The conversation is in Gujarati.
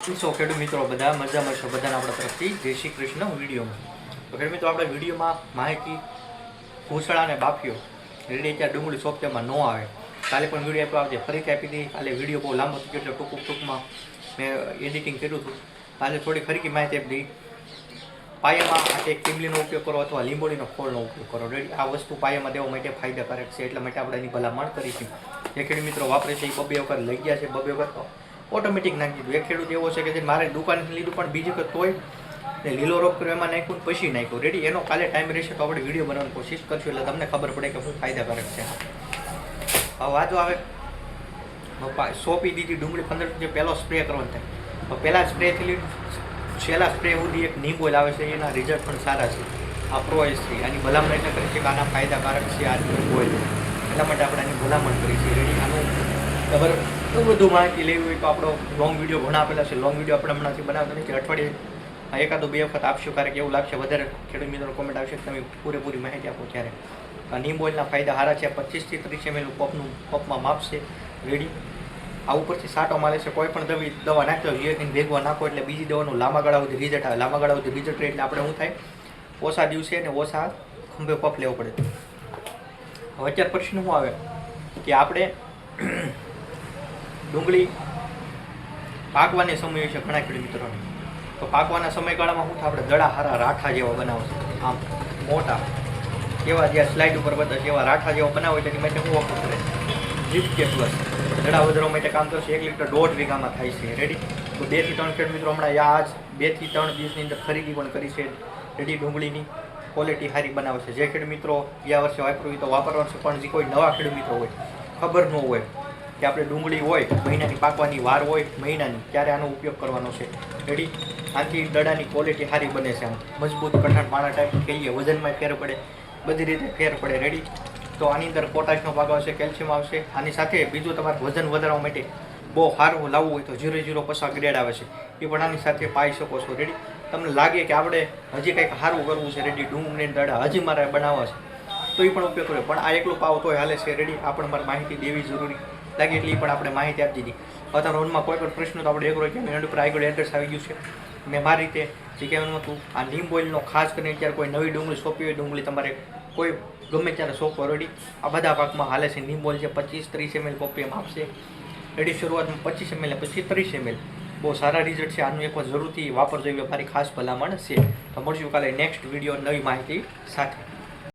સો ખેડૂત મિત્રો? બધા મજામાં છો? બધાને આપણા તરફથી જય શ્રી કૃષ્ણ વિડીયોમાં. તો ખેડૂત મિત્રો, આપણે વિડીયોમાં માહિતી ભૂસળા અને બાફીઓ રેડી ત્યાં ડુંગળી સોંપતેમાં ન આવે. કાલે પણ વીડિયો આપ્યો આવજે ફરીથી આપી દીધી કાલે વીડિયો બહુ લાંબો થઈ ગયો એટલે ટૂંક ટૂંકમાં મેં એડિટિંગ કર્યું હતું. કાલે થોડી ખરીકી માહિતી આપી પાયામાં આ એક ટીમલીનો ઉપયોગ કરો અથવા લીંબોળીનો ખોળનો ઉપયોગ કરો. રેડી. આ વસ્તુ પાયામાં દેવા માટે ફાયદાકારક છે. એટલા માટે આપણે એની ભલામણ કરીશું. જે ખેડૂત મિત્રો વાપરે છે, એ બબે વખત લઈ ગયા છે. બબે વખત ઓટોમેટિક નાખી દીધું. એક ખેડૂત એવો છે કે જે મારે દુકાનથી લીધું પણ બીજી વખત તોય ને લીલો રોગ કર્યો, એમાં નાખ્યું પછી નાખ્યું. રેડી એનો કાલે ટાઈમ રહેશે તો આપણે વીડિયો બનાવવાની કોશિશ કરશું, એટલે તમને ખબર પડે કે શું ફાયદાકારક છે. હવે વાંધો આવે, પપ્પા સોંપી દીધી ડુંગળી પંદર જે પહેલો સ્પ્રે કરવાનો થાય તો પહેલાં સ્પ્રેથી લીધું, છેલ્લા સ્પ્રે સુધી એક નીમ ઓઇલ આવે છે, એના રિઝલ્ટ પણ સારા છે. આ પ્રોએસ છે, આની ભલામણ એટલે કરી છે કે આના ફાયદાકારક છે, આ નીમ ઓઇલ એટલા માટે આપણે આની ભલામણ કરી છે. રેડી આનું ખબર? તો બધું માહિતી લેવી હોય તો આપણો લોંગ વીડિયો ઘણા આપેલા છે. લોંગ વીડિયો આપણે હમણાંથી બનાવતા નથી. અઠવાડિયે એકાદો બે વખત આપશો ક્યારેક એવું લાગશે. વધારે ખેડૂત મિત્રો કોમેન્ટ આવશે તમે પૂરેપૂરી માહિતી આપો ત્યારે. આ નીમ ઓઇલના ફાયદા સારા છે. પચીસથી ત્રીસ એમએલ પપનું, પપમાં માપશે રેડી આ ઉપરથી સાટો મારે છે. કોઈ પણ દવી, દવા નાખતો જીએકીને ભેગવા નાખો એટલે બીજી દવાનું લાંબા ગાળા સુધી રિઝલ્ટ આવે. લાંબા ગાળા સુધી રિઝલ્ટ એટલે આપણે શું થાય? ઓછા દિવસે ને ઓછા ખંભે પફ લેવો પડે. હવે અત્યારે પ્રશ્ન શું આવે? કે આપણે ડુંગળી પાકવાને સમય છે ઘણા ખેડૂત મિત્રોને તો પાકવાના સમયગાળામાં શું આપણે દડા હારા રાઠા જેવા બનાવશે આમ મોટા. એવા જ્યાં સ્લાઇડ ઉપર બધા જેવા રાઠા જેવા બનાવે તેની માટે હું વખત કરે જીપ કે પ્લસ દડા વધારવા માટે કામ કરશે. એક લીટર દોઢ વીઘામાં થાય છે. રેડી તો બેથી ત્રણ ખેડૂત મિત્રો હમણાં આજ બેથી ત્રણ દિવસની અંદર ખરીદી પણ કરી છે. રેડી ડુંગળીની. ક્વોલિટી સારી બનાવે છે જે ખેડૂત મિત્રો ગયા વર્ષે વાપરવું હોય તો વાપરવાનું છે. પણ જે કોઈ નવા ખેડૂત મિત્રો હોય, ખબર ન હોય. કે આપણે ડુંગળી હોય, મહિનાની પાકવાની વાર હોય, મહિનાની, ત્યારે આનો ઉપયોગ કરવાનો છે. રેડી આથી દડાની ક્વોલિટી સારી બને છે આમ. મજબૂત કઠણ પાણા ટાઈપ કહીએ, વજનમાં ફેર પડે, બધી રીતે ફેર પડે. રેડી તો આની અંદર પોટાશનો ભાગ આવશે, કેલ્શિયમ આવશે. આની સાથે બીજું તમારે વજન વધારવા માટે બહુ સારું લાવવું હોય તો ઝીરો ઝીરો પસાર ગ્રેડ આવે છે. એ પણ આની સાથે પાઈ શકો છો. રેડી તમને લાગે કે આપણે હજી કંઈક સારું કરવું છે. રેડી ડુંગળીની દડા હજી મારે બનાવવા છે. તો એ પણ ઉપયોગ કર્યો પણ આ એકલું પાવ તોય હાલે છે. રેડી આપણે મારે માહિતી દેવી જરૂરી. લાગે એટલી પણ આપણે માહિતી આપી દીધી. અત્યારે રોડમાં કોઈ પણ પ્રશ્ન તો આપણે એક રોજ એના ઉપર આગળ એડ્રેસ આવી ગયું છે. મેં મારી રીતે જે કહેવાનું હતું, આ નીમ ઓઇલનો ખાસ કરીને અત્યારે કોઈ નવી ડુંગળી સોંપી હોય, ડુંગળી તમારે કોઈ ગમે ત્યારે સોંપો રેડી આ બધા પાકમાં હાલે છે. નીમ ઓઇલ છે પચીસ ત્રીસ એમએલ પપ્પીએમ આપશે. રેડી શરૂઆતમાં પચીસ એમએલ પછી ત્રીસ એમએલ બહુ સારા રિઝલ્ટ છે. આનું એકવાર જરૂરથી વાપરજો. જોઈએ મારી ખાસ ભલામણ છે. તો મળશું કાલે નેક્સ્ટ વીડિયો નવી માહિતી સાથે.